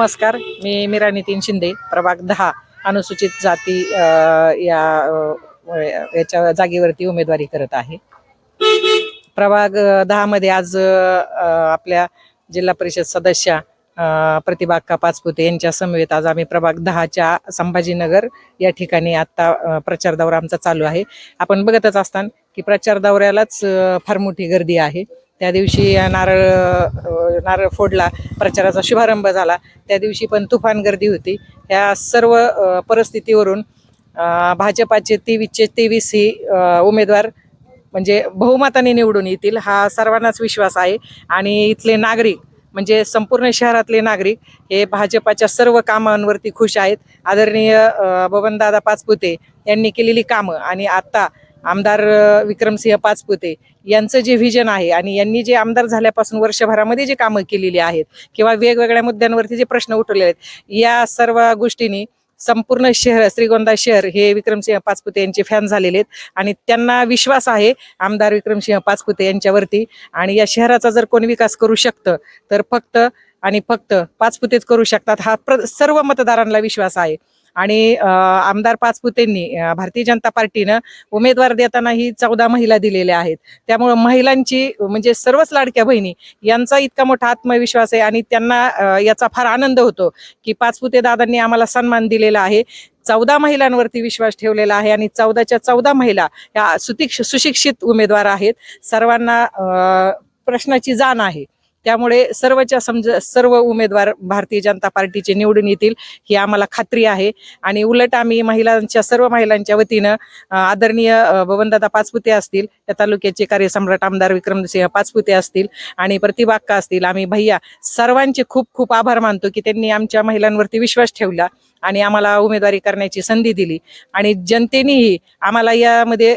नमस्कार मी मीरा नितीन शिंदे प्रभाग दहा अनुसूचित जाती या याच्या जागेवरती उमेदवारी करत आहे. प्रभाग दहामध्ये आज आपल्या जिल्हा परिषद सदस्या प्रतिभा अक्का पाचपुते यांच्या समवेत आज आम्ही प्रभाग दहाच्या संभाजीनगर या ठिकाणी आता प्रचार दौरा आमचा चालू आहे. आपण बघतच असताना की प्रचार दौऱ्यालाच फार मोठी गर्दी आहे. त्या दिवशी नारळ नारळ फोडला प्रचाराचा शुभारंभ झाला. त्या दिवशी पण तुफान गर्दी होती. ह्या सर्व परिस्थितीवरून भाजपाचे तेवीसचे तेवीस ही उमेदवार म्हणजे बहुमताने निवडून येतील हा सर्वांनाच विश्वास आहे. आणि इथले नागरिक म्हणजे संपूर्ण शहरातले नागरिक हे भाजपाच्या सर्व कामांवरती खुश आहेत. आदरणीय बबनदादा पाचपुते यांनी केलेली कामं आणि आत्ता आमदार विक्रमसिंह पाचपुते यांचं जे व्हिजन आहे आणि यांनी जे आमदार झाल्यापासून वर्षभरामध्ये जे कामं केलेली आहेत किंवा वेगवेगळ्या मुद्द्यांवरती जे प्रश्न उठवले आहेत या सर्व गोष्टींनी संपूर्ण शहर श्रीगोंदा शहर हे विक्रमसिंह पाचपुते यांचे फॅन झालेले आहेत. आणि त्यांना विश्वास आहे आमदार विक्रमसिंह पाचपुते यांच्यावरती. आणि या शहराचा जर कोण विकास करू शकतं तर फक्त आणि फक्त पाचपुतेच करू शकतात. हा प्र सर्व मतदारांना विश्वास आहे. आणि आमदार पाचपुतेंनी भारतीय जनता पार्टीनं उमेदवार देतानाही चौदा महिला दिलेल्या आहेत. त्यामुळं महिलांची म्हणजे सर्वच लाडक्या बहिणी यांचा इतका मोठा आत्मविश्वास आहे आणि त्यांना याचा फार आनंद होतो की पाचपुते दादांनी आम्हाला सन्मान दिलेला आहे. चौदा महिलांवरती विश्वास ठेवलेला आहे आणि चौदाच्या चौदा महिला या सुतिक्ष सुशिक्षित उमेदवार आहेत. सर्वांना प्रश्नाची जाण आहे. त्यामुळे सर्वच्या समज सर्व उमेदवार भारतीय जनता पार्टीचे निवडून येतील ही आम्हाला खात्री आहे. आणि उलट आम्ही महिलांच्या सर्व महिलांच्या वतीनं आदरणीय बबनदादा पाचपुते असतील त्या तालुक्याचे कार्यसम्राट आमदार विक्रमसिंह पाचपुते असतील आणि प्रतिभाक्का असतील आम्ही भैया सर्वांचे खूप खूप आभार मानतो की त्यांनी आमच्या महिलांवरती विश्वास ठेवला. आणि आम्हाला उमेदवारी करण्याची संधी दिली. आणि जनतेनेही आम्हाला यामध्ये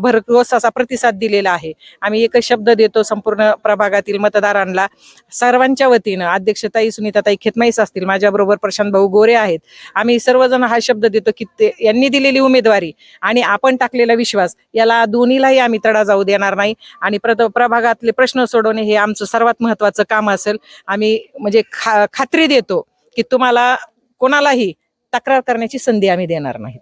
भरघोस असा प्रतिसाद दिलेला आहे. आम्ही एकच शब्द देतो संपूर्ण प्रभागातील मतदारांना. सर्वांच्या वतीनं अध्यक्षताई सुनीताताई खेतमाईस असतील माझ्याबरोबर प्रशांत भाऊ गोरे आहेत. आम्ही सर्वजण हा शब्द देतो की ते यांनी दिलेली उमेदवारी आणि आपण टाकलेला विश्वास याला दोन्हीलाही आम्ही तडा जाऊ देणार नाही. आणि प्र प्रभागातले प्रश्न सोडवणे हे आमचं सर्वात महत्वाचं काम असेल. आम्ही म्हणजे खा खात्री देतो की तुम्हाला कोणालाही तक्रार करण्याची संधी आम्ही देणार नाही